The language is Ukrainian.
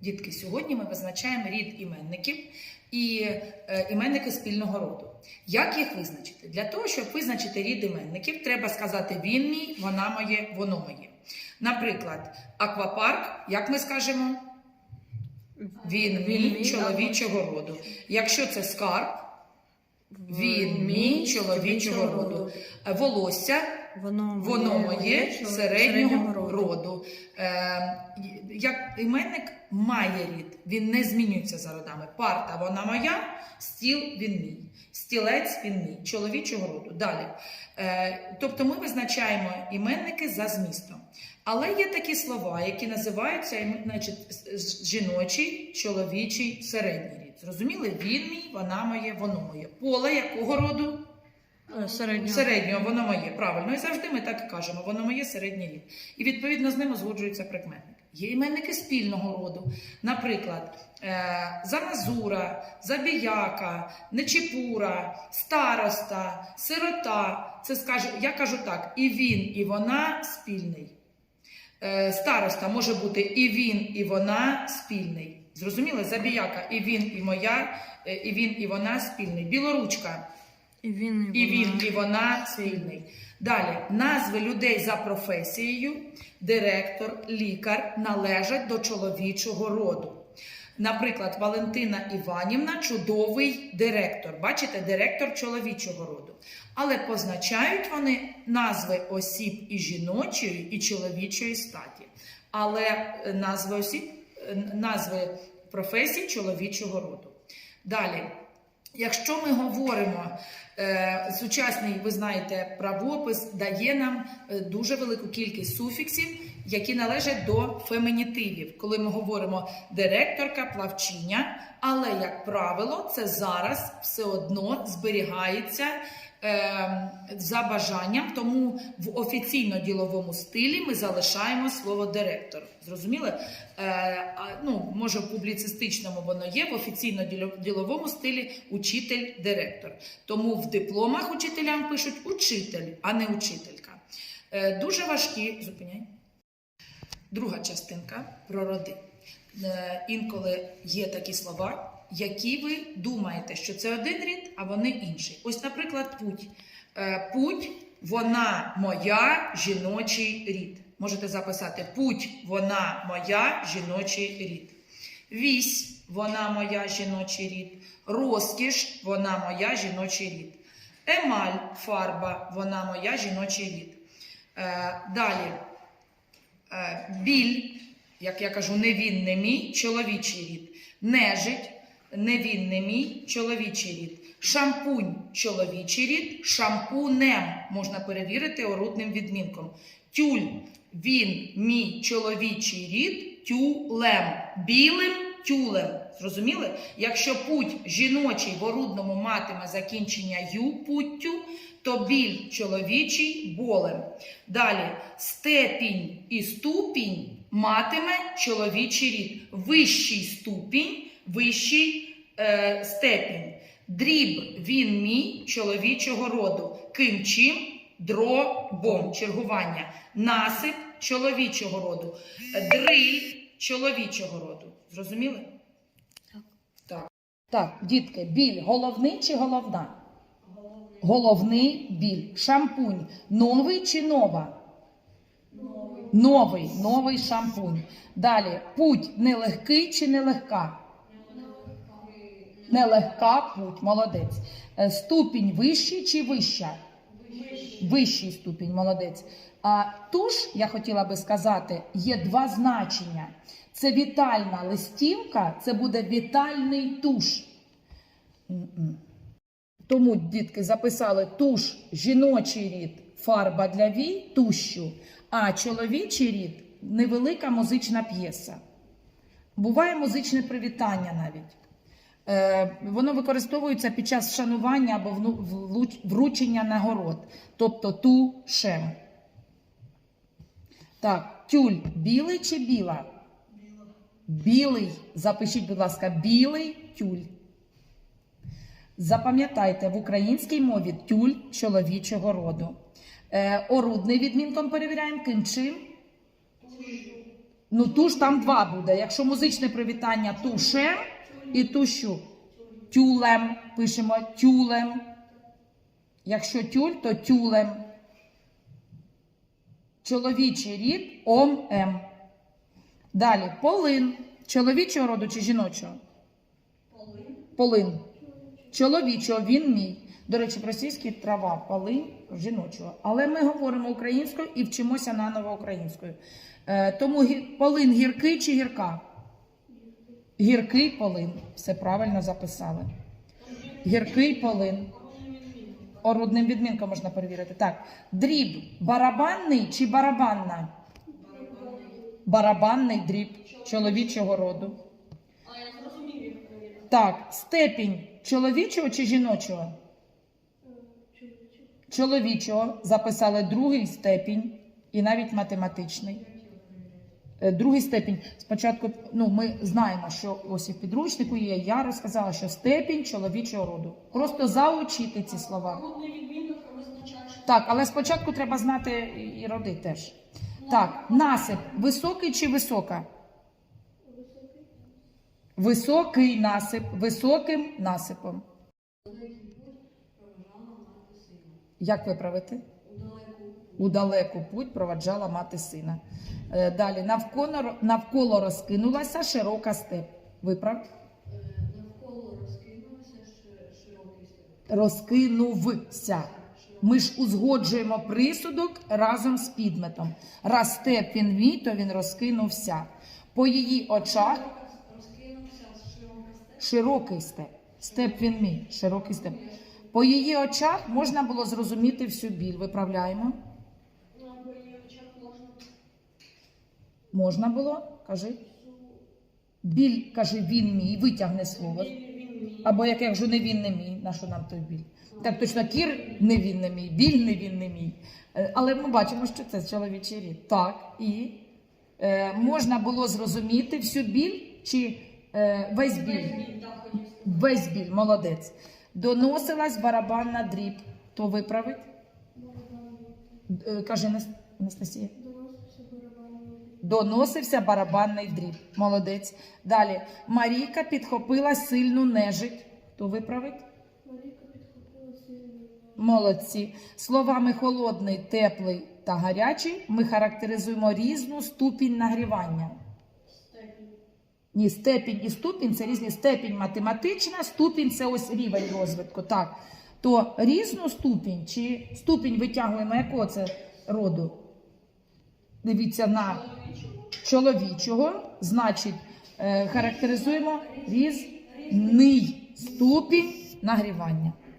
Дітки, сьогодні ми визначаємо рід іменників і е, іменники спільного роду. Як їх визначити? Для того, щоб визначити рід іменників, треба сказати він мій, вона моє, воно моє. Наприклад, аквапарк, як ми скажемо? Він мій чоловічого роду. Якщо це скарб, він мій чоловічого роду. Волосся Воно, Воно моє чоловічого- середнього роду. Е, як іменник має рід, він не змінюється за родами. Парта вона моя, стіл він мій, стілець він мій, чоловічого роду. Далі. Е, тобто ми визначаємо іменники за змістом. Але є такі слова, які називаються значить, жіночий, чоловічий, середній рід. Зрозуміли? Він мій, вона моє, воно моє. Поле якого роду? Е, середнього. Середнього, воно моє, правильно. І завжди ми так і кажемо, воно моє середній рід. І відповідно з ним узгоджується прикметник. Є іменники спільного роду. Наприклад, е, Замазура, Забіяка, Нечіпура, староста, сирота. Це скаже, я кажу так: і він, і вона спільний. Е, Староста може бути і він, і вона спільний. Зрозуміли? Забіяка, і він, і моя, і він, і вона спільний. Білоручка. І він, І він, вона. і вона спільний. Далі назви людей за професією, директор, лікар належать до чоловічого роду. Наприклад, Валентина Іванівна чудовий директор. Бачите, директор чоловічого роду. Але позначають вони назви осіб і жіночої, і чоловічої статі. Але е, назви осіб, е, назви професій чоловічого роду. Далі. Якщо ми говоримо, е, сучасний, ви знаєте, правопис дає нам е, дуже велику кількість суфіксів, які належать до фемінітивів, коли ми говоримо директорка, плавчиня, але, як правило, це зараз все одно зберігається за бажанням, тому в офіційно-діловому стилі ми залишаємо слово директор. Зрозуміли? Е, ну, може, в публіцистичному воно є, в офіційно-діловому стилі учитель-директор. Тому в дипломах учителям пишуть учитель, а не учителька. Е, дуже важкі. Зупиняй. Друга частинка про роди. Е, інколи є такі слова, які ви думаєте, що це один рід, а вони інший. Ось, наприклад, путь. Е, Путь, вона моя жіночий рід. Можете записати путь, вона моя жіночий рід. Вісь, вона моя жіночий рід. Розкіш, вона моя жіночий рід. Емаль, фарба, вона моя жіночий рід. Е, далі. Е, біль, як я кажу, не він, не мій, чоловічий рід. Нежить, не він, не мій, чоловічий рід. Шампунь, чоловічий рід, шампунем можна перевірити орудним відмінком. Тюль, він, мій, чоловічий рід, тюлем, білим тюлем. Зрозуміли? Якщо путь жіночий в орудному матиме закінчення ю путтю, то біль чоловічий болем. Далі степінь і ступінь матиме чоловічий рід. Вищий ступінь, вищий е, степінь. Дріб він мій чоловічого роду. Ким чим дробом чергування. Насип чоловічого роду. Дриль чоловічого роду. Зрозуміли? Так. Так. Так, дітки, біль головний чи головна? Головний біль. Шампунь. Новий чи нова? Новий. Новий, новий шампунь. Далі. Путь нелегкий чи нелегка? Нелегка путь, молодець. Е, Ступінь вищий чи вища? Вищий ступінь, молодець. А туш, я хотіла би сказати, є два значення. Це вітальна листівка, це буде вітальний туш. Тому, дітки, записали туш, жіночий рід, фарба для вій, тущу, а чоловічий рід невелика музична п'єса. Буває музичне привітання навіть. Е, воно використовується під час вшанування або вручення нагород, тобто тушем. Так, тюль білий чи біла? Білий. Запишіть, будь ласка, білий тюль. Запам'ятайте, в українській мові тюль чоловічого роду. Е, орудний відмінком перевіряємо ким чим? Ну, туш там два буде. Якщо музичне привітання тушем і тушу. Тюлем. Пишемо тюлем. Якщо тюль, то тюлем. Чоловічий рід ом ем. Далі полин. Чоловічого роду чи жіночого? Полин. Чоловічого, він мій. До речі, в російській трава, полин жіночого. Але ми говоримо українською і вчимося наново українською. Е, тому полин гіркий чи гірка? Гіркий полин. Все правильно записали. Гіркий полин. Орудним відмінком можна перевірити. Так. Дріб барабанний чи барабанна? Барабанний дріб чоловічого роду. Так, степінь чоловічого чи жіночого? Чоловічого записали другий степінь і навіть математичний. Е, Другий степінь. Спочатку, ну, ми знаємо, що ось і в підручнику є. Я розказала, що степінь чоловічого роду. Просто заучити ці слова. Так, але спочатку треба знати і роди теж. Так, насип. Високий чи висока? Високий насип. Високим насипом. Як виправити? У далеку путь проваджала мати сина. Е, Далі навколо, навколо розкинулася широка степ. Виправ. Навколо розкинулося широкий степ. Розкинувся. Ми ж узгоджуємо присудок разом з підметом. Раз степ він мій, то він розкинувся. По її очах Розкинувся широкий степ. Степ він мій, широкий степ. По її очах можна було зрозуміти всю біль. Виправляємо. Ну, або її очах можна Можна було? Кажи. Біль, каже, він мій, витягне слово. Або як я кажу, не він не мій, на що нам той біль? Так точно кір не він не мій, біль не він не мій. Е, Але ми бачимо, що це чоловічий рід. Так, і е, можна було зрозуміти всю біль чи е, весь біль? Весь біль, молодець. Доносилась барабанна дріб. То виправить? Е, Каже Анастасія. Доносився барабанний дріб. Молодець. Далі. Марійка підхопила сильну нежить. Хто виправить? Молодці. Словами холодний, теплий та гарячий ми характеризуємо різну ступінь нагрівання. Ні, степінь і ступінь це різні степінь математична, ступінь це ось рівень розвитку. Так. То різну ступінь чи ступінь витягуємо якого це роду? Дивіться на чоловічого, значить, е, характеризуємо різний ступінь нагрівання.